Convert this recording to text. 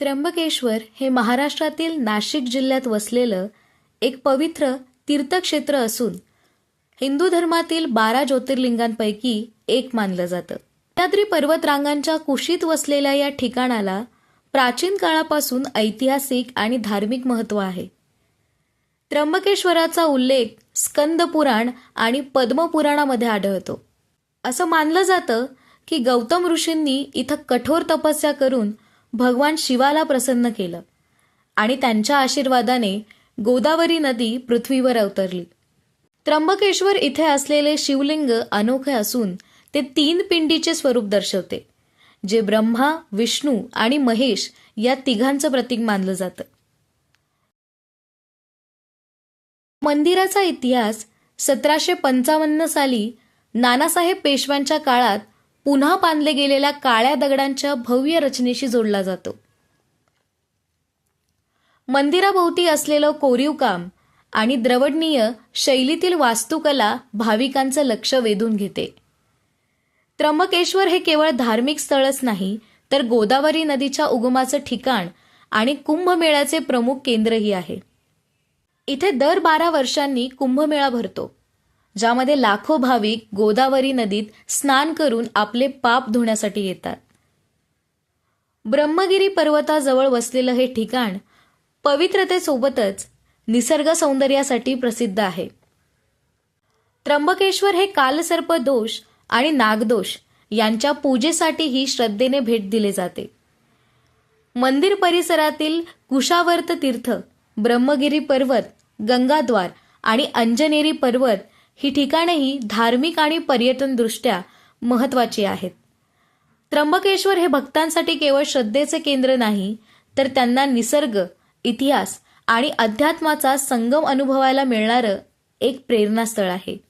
त्र्यंबकेश्वर हे महाराष्ट्रातील नाशिक जिल्ह्यात वसलेलं एक पवित्र तीर्थक्षेत्र असून हिंदू धर्मातील बारा ज्योतिर्लिंगांपैकी एक मानलं जातं. सह्याद्री पर्वतरांगांच्या कुशीत वसलेल्या या ठिकाणाला प्राचीन काळापासून ऐतिहासिक आणि धार्मिक महत्त्व आहे. त्र्यंबकेश्वराचा उल्लेख स्कंद पुराण आणि पद्मपुराणामध्ये आढळतो. असं मानलं जातं की गौतम ऋषींनी इथं कठोर तपस्या करून भगवान शिवाला प्रसन्न केलं आणि त्यांच्या आशीर्वादाने गोदावरी नदी पृथ्वीवर अवतरली. त्र्यंबकेश्वर इथे असलेले शिवलिंग अनोखे असून ते तीन पिंडीचे स्वरूप दर्शवते जे ब्रह्मा विष्णू आणि महेश या तिघांचं प्रतीक मानलं जातं. मंदिराचा इतिहास सतराशे पंचावन्न साली नानासाहेब पेशव्यांच्या काळात पुन्हा बांधले गेलेल्या काळ्या दगडांच्या भव्य रचनेशी जोडला जातो. मंदिराभोवती असलेलं कोरीव काम आणि द्रवणीय शैलीतील वास्तुकला भाविकांचं लक्ष वेधून घेते. त्र्यंबकेश्वर हे केवळ धार्मिक स्थळच नाही तर गोदावरी नदीच्या उगमाचं ठिकाण आणि कुंभमेळ्याचे प्रमुख केंद्रही आहे. इथे दर बारा वर्षांनी कुंभमेळा भरतो. ज्यामध्ये लाखो भाविक गोदावरी नदीत स्नान करून आपले पाप धुण्यासाठी येतात. ब्रह्मगिरी पर्वताजवळ वसलेलं हे ठिकाण पवित्रतेसोबतच निसर्ग सौंदर्यासाठी प्रसिद्ध आहे. त्र्यंबकेश्वर हे कालसर्प दोष आणि नागदोष यांच्या पूजेसाठीही श्रद्धेने भेट दिले जाते. मंदिर परिसरातील कुशावर्त तीर्थ ब्रह्मगिरी पर्वत गंगाद्वार आणि अंजनेरी पर्वत ही ठिकाणेही धार्मिक आणि पर्यटनदृष्ट्या महत्त्वाची आहेत. त्र्यंबकेश्वर हे भक्तांसाठी केवळ श्रद्धेचे केंद्र नाही तर त्यांना निसर्ग इतिहास आणि अध्यात्माचा संगम अनुभवायला मिळणारं एक प्रेरणास्थळ आहे.